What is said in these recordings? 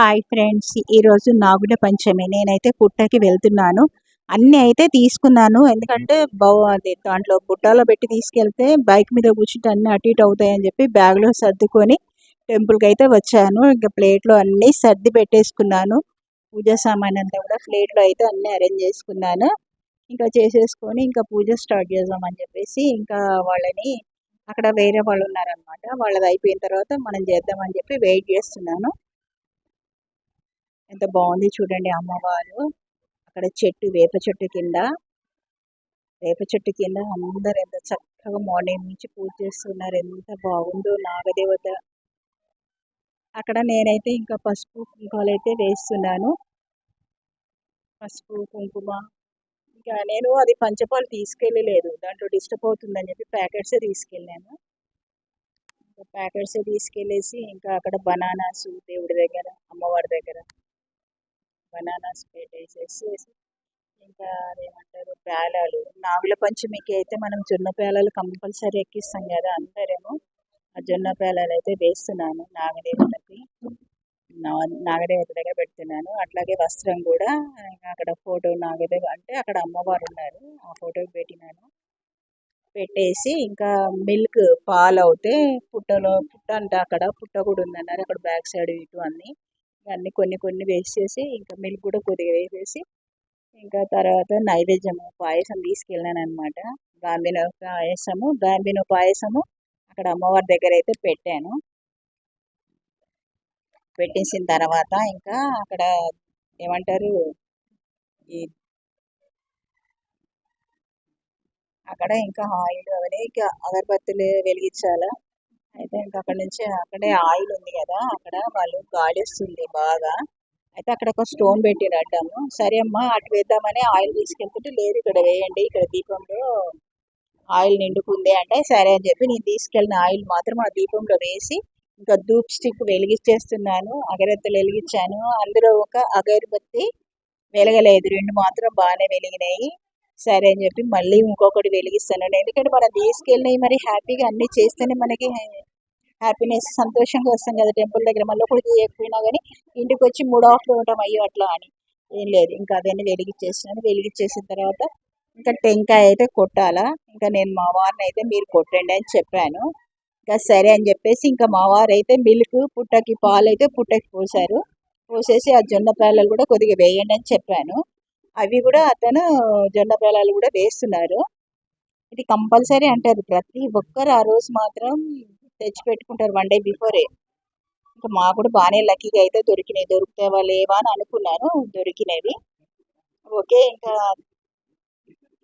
Hi friends ఈరోజు నాగుల పంచమి. నేనైతే పుట్టకి వెళ్తున్నాను. అన్నీ అయితే తీసుకున్నాను. ఎందుకంటే బాగుంది దాంట్లో బుట్టాలో పెట్టి తీసుకెళ్తే బైక్ మీద కూర్చుంటే అన్నీ అటు ఇటు అవుతాయని చెప్పి బ్యాగ్లో సర్దుకొని టెంపుల్కి అయితే వచ్చాను. ఇంకా ప్లేట్లో అన్నీ సర్ది పెట్టేసుకున్నాను. పూజ సామాన్ అంతా కూడా ప్లేట్లో అయితే అన్నీ అరేంజ్ చేసుకున్నాను. ఇంకా చేసేసుకొని ఇంకా పూజ స్టార్ట్ చేద్దామని చెప్పేసి ఇంకా వాళ్ళని అక్కడ వేరే వాళ్ళు ఉన్నారనమాట వాళ్ళది అయిపోయిన తర్వాత మనం చేద్దామని చెప్పి వెయిట్ చేస్తున్నాను. ఎంత బాగుంది చూడండి అమ్మవారు. అక్కడ చెట్టు వేప చెట్టు కింద వేప చెట్టు కింద అందరు ఎంత చక్కగా మార్నింగ్ నుంచి పూజ చేస్తున్నారు. ఎంత బాగుందో నాగదేవత. అక్కడ నేనైతే ఇంకా పసుపు కుంకాలు అయితే వేస్తున్నాను. పసుపు కుంకుమ. ఇంకా నేను అది పంచపాలు తీసుకెళ్ళలేదు. దాంట్లో డిస్టర్బ్ అవుతుందని చెప్పి ప్యాకెట్సే తీసుకెళ్ళాను. ప్యాకెట్స్ తీసుకెళ్ళేసి ఇంకా అక్కడ బనానాస్ దేవుడి దగ్గర అమ్మవారి దగ్గర. బనానాస్ వేసేసి ఇంకా అదేమంటారు పేలాలు. నాగుల పంచమికి అయితే మనం జొన్న పేలాలు కంపల్సరీ ఎక్కిస్తాం కదా అందరేమో. ఆ జొన్న పేలాలు అయితే వేస్తున్నాను. నాగదేవతకి. నాగదేవత దగ్గర పెడుతున్నాను. అట్లాగే వస్త్రం కూడా అక్కడ ఫోటో నాగదేవ అంటే అక్కడ అమ్మవారు ఉన్నారు. ఆ ఫోటోకి పెట్టినాను. పెట్టేసి ఇంకా మిల్క్ పాలు అవుతే పుట్టలో పుట్ట అంటే అక్కడ. పుట్ట కూడా ఉందన్నారు. అక్కడ బ్యాక్ సైడ్ ఇటు అన్నీ. అన్నీ కొన్ని కొన్ని వేస్ట్ చేసి ఇంకా మిల్క్ కూడా కొద్దిగా వేసేసి ఇంకా తర్వాత నైవేద్యము పాయసం తీసుకెళ్ళాను అనమాట గాంబినో పాయసము గాంబినో పాయసము అక్కడ అమ్మవారి దగ్గర అయితే పెట్టాను. పెట్టేసిన తర్వాత ఇంకా అక్కడ ఏమంటారు ఈ అక్కడ ఇంకా ఆయిల్ అవన్నీ ఇంకా అగరబత్తులు వెలిగించాలా. అయితే ఇంకా అక్కడ నుంచి అక్కడే ఆయిల్ ఉంది కదా అక్కడ వాళ్ళు గాలిస్తుంది బాగా. అయితే అక్కడ ఒక స్టోన్ పెట్టిన అడ్డాము. సరే అమ్మా అటు వేద్దామని ఆయిల్ తీసుకెళ్తుంటే లేదు ఇక్కడ వేయండి ఇక్కడ దీపంలో ఆయిల్ నిండుకుంది అంటే సరే అని చెప్పి నేను తీసుకెళ్ళిన ఆయిల్ మాత్రం ఆ దీపంలో వేసి ఇంకా ధూప్ స్టిక్ వెలిగించేస్తున్నాను అగరత్తులు వెలిగించాను. అందులో ఒక అగరబత్తి వెలగలేదు రెండు మాత్రం బాగానే వెలిగినాయి. సరే అని చెప్పి మళ్ళీ ఇంకొకటి వెలిగిస్తాను. ఎందుకంటే మనం తీసుకెళ్ళినవి మరి హ్యాపీగా అన్నీ చేస్తేనే మనకి హ్యాపీనెస్ సంతోషంగా వస్తాం కదా టెంపుల్ దగ్గర. మళ్ళీ ఒకటి చేయకపోయినా కానీ ఇంటికి వచ్చి మూడు ఆఫ్లో ఉంటాం అయ్యో అట్లా అని. ఏం లేదు. ఇంకా అవన్నీ వెలిగించేసినాను వెలిగించేసిన తర్వాత ఇంకా టెంకాయ అయితే కొట్టాలా. ఇంకా నేను మా వారిని అయితే మీరు కొట్టండి అని చెప్పాను. ఇంకా సరే అని చెప్పేసి ఇంకా మా వారు అయితే మిల్క్ పుట్టకి పాలు అయితే పుట్టకి పోసారు. పోసేసి ఆ జొన్న పేలాలు కూడా కొద్దిగా వేయండి అని చెప్పాను. అవి కూడా అతను జొన్న పేలాలు కూడా వేస్తున్నారు. ఇది కంపల్సరీ అంటారు. ప్రతి ఒక్కరు ఆ రోజు మాత్రం తెచ్చి పెట్టుకుంటారు వన్ డే బిఫోరే. ఇంకా మాకు కూడా బాగానే లక్కీగా అయితే దొరికినాయి. దొరుకుతావా లేవా అని అనుకున్నాను దొరికినవి. ఓకే ఇంకా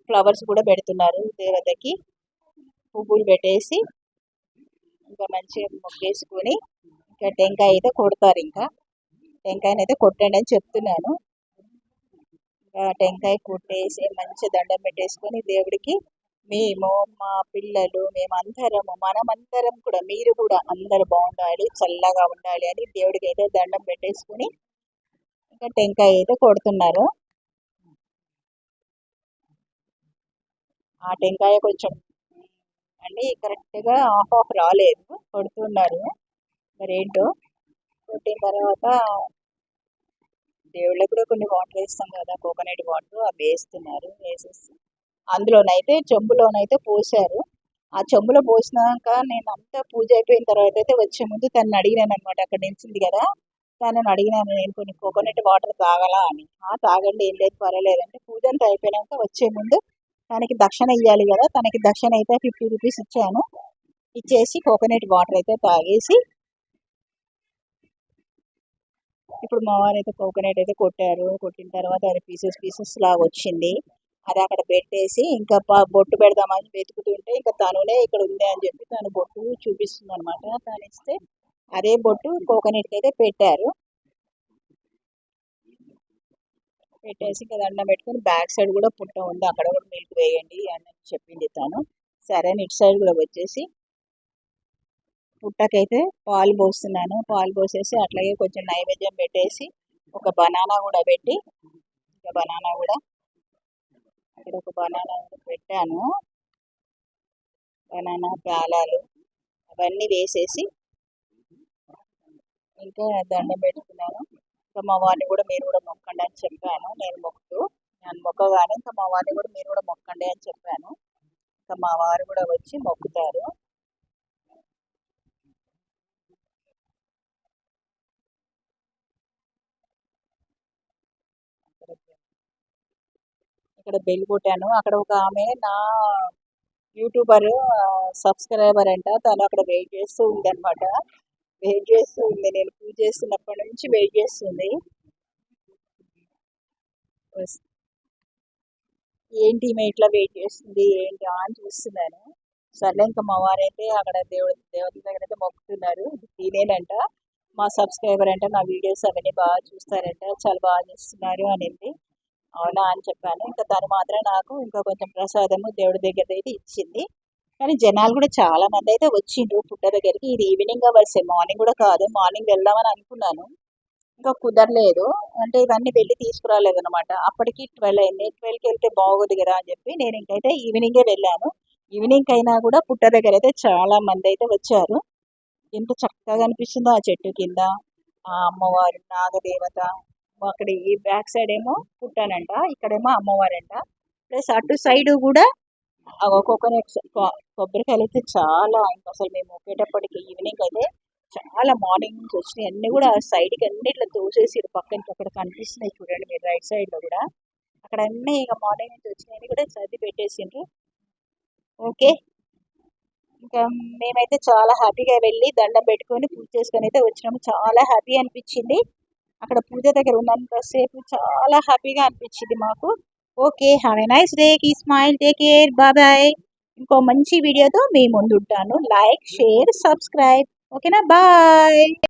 ఫ్లవర్స్ కూడా పెడుతున్నారు దేవతకి. పువ్వులు పెట్టేసి ఇంకా మంచిగా మొగ్గేసుకొని ఇంకా టెంకాయ అయితే కొడతారు ఇంకా. టెంకాయని అయితే కొట్టండి అని చెప్తున్నాను. ఇంకా టెంకాయ కొట్టేసి మంచి దండం పెట్టేసుకొని దేవుడికి మేము మా పిల్లలు మేమందరము మనమందరం కూడా మీరు కూడా అందరు బాగుండాలి చల్లగా ఉండాలి అని దేవుడికి అయితే దండం పెట్టేసుకుని ఇంకా టెంకాయ అయితే కొడుతున్నారు. ఆ టెంకాయ కొంచెం అండి కరెక్ట్గా ఆఫ్ ఆఫ్ రాలేదు కొడుతున్నారు. మరి ఏంటో కొట్టిన తర్వాత దేవుళ్ళకి కూడా కొన్ని వాటర్ వేస్తాం కదా కోకోనట్ వాటర్ అవి వేస్తున్నారు వేసేసి అందులోనైతే చెంబులోనైతే పోసారు ఆ చెంబులో పోసినాక నేను అంతా పూజ అయిపోయిన తర్వాత అయితే వచ్చే ముందు తను అడిగినాను అనమాట అక్కడ నిలిచింది కదా తనని అడిగినాను నేను కొన్ని కోకోనట్ వాటర్ తాగలా అని. ఆ తాగండి ఏం లేదు పర్వాలేదు అంటే పూజ అంతా అయిపోయినాక వచ్చే ముందు తనకి దక్షిణ ఇవ్వాలి కదా తనకి దక్షిణ అయితే ఫిఫ్టీ రూపీస్ ఇచ్చాను. ఇచ్చేసి కోకోనట్ వాటర్ అయితే తాగేసి ఇప్పుడు మా వారు అయితే కోకోనట్ అయితే కొట్టారు. కొట్టిన తర్వాత అది పీసెస్ పీసెస్ లాగా వచ్చింది అది అక్కడ పెట్టేసి ఇంకా బొట్టు పెడదామని వెతుకుతుంటే ఇంకా తనునే ఇక్కడ ఉంది అని చెప్పి తను బొట్టు చూపిస్తుంది అనమాట తను ఇస్తే అదే బొట్టు కోకోనట్ అయితే పెట్టారు. పెట్టేసి ఇంకా దండం పెట్టుకుని బ్యాక్ సైడ్ కూడా పుట్ట ఉంది. అక్కడ కూడా మిల్క్ వేయండి అని చెప్పింది తను. సరే ఇటు సైడ్ కూడా వచ్చేసి పుట్టకైతే పాలు పోస్తున్నాను. పాలు పోసేసి అట్లాగే కొంచెం నైవేద్యం పెట్టేసి ఒక బనానా కూడా పెట్టి ఇంకా బనానా కూడా ఇక్కడ ఒక బనానా పెట్టాను. బనానా పేలాలు అవన్నీ వేసేసి ఇంకా దండం పెట్టుకున్నాను. ఇంకా మా వారిని కూడా మీరు కూడా మొక్కండి అని చెప్పాను. నేను మొక్కుతూ నేను మొక్కగానే ఇంకా మా వారిని కూడా మీరు కూడా మొక్కండి అని చెప్పాను. ఇంకా మా వారు కూడా వచ్చి మొక్కుతారు. ఇక్కడ బెల్ కొట్టాను. అక్కడ ఒక ఆమె నా యూట్యూబర్ సబ్స్క్రైబర్ అంట. తను అక్కడ వెయిట్ చేస్తూ ఉంది అనమాట వెయిట్ చేస్తూ ఉంది. నేను పూజ చేస్తున్నప్పటి నుంచి వెయిట్ చేస్తుంది. ఏంటి ఈమె ఇట్లా వెయిట్ చేస్తుంది? ఏంటి? అని చూస్తున్నాను. సర్లే ఇంకా మా వారైతే అక్కడ దేవుడి దేవుడి దగ్గర అయితే మొక్కుతున్నారు తినేనంట. మా సబ్స్క్రైబర్ అంట నా వీడియోస్ అవన్నీ బాగా చూస్తారంట. చాలా బాగా చేస్తున్నారు అనింది. అవునా అని చెప్పాను. ఇంకా తను మాత్రం నాకు ఇంకా కొంచెం ప్రసాదము దేవుడి దగ్గర అయితే ఇచ్చింది. కానీ జనాలు కూడా చాలా మంది అయితే వచ్చిండ్రు పుట్ట దగ్గరికి. ఇది ఈవినింగ్ అవర్సే మార్నింగ్ కూడా కాదు మార్నింగ్ వెళ్దామని అనుకున్నాను. ఇంకా కుదరలేదు. అంటే ఇవన్నీ వెళ్ళి తీసుకురాలేదు అనమాట అప్పటికి ట్వెల్వ్ అయింది. ట్వెల్వ్కి వెళ్తే బాగోదు కదా అని చెప్పి నేను ఇంకైతే ఈవినింగే వెళ్ళాను. ఈవినింగ్ అయినా కూడా పుట్ట దగ్గర అయితే చాలా మంది అయితే వచ్చారు. ఎంత చక్కగా అనిపిస్తుందో ఆ చెట్టు కింద. ఆ అమ్మవారు నాగదేవత అక్కడ ఈ బ్యాక్ సైడ్ ఏమో పుట్టానంట ఇక్కడేమో అమ్మవారంట. ప్లస్ అటు సైడ్ కూడా కోకోనట్ కొబ్బరికాయలు అయితే చాలా ఇంకా అసలు మేము ఒకేటప్పటికి ఈవినింగ్ అయితే చాలా మార్నింగ్ నుంచి వచ్చినాయి. అన్ని కూడా సైడ్కి అన్ని ఇట్లా తోసేసి పక్కనకి అక్కడ కనిపిస్తున్నాయి చూడండి మీరు రైట్ సైడ్లో కూడా. అక్కడ అన్ని ఇక మార్నింగ్ నుంచి వచ్చినాయి కూడా సర్ది పెట్టేసిండ్రు. ఓకే. ఇంకా మేమైతే చాలా హ్యాపీగా వెళ్ళి దండం పెట్టుకొని పూజ చేసుకొని అయితే వచ్చినాము. చాలా హ్యాపీ అనిపించింది. అక్కడ పూజ దగ్గర ఉన్నంతసేపు చాలా హ్యాపీగా అనిపించింది మాకు. Okay have a nice day keep smile take care bye ఇంకో మంచి వీడియోతో మీ ముందు ఉంటాను లైక్ షేర్ సబ్స్క్రైబ్ ఓకేనా? బాయ్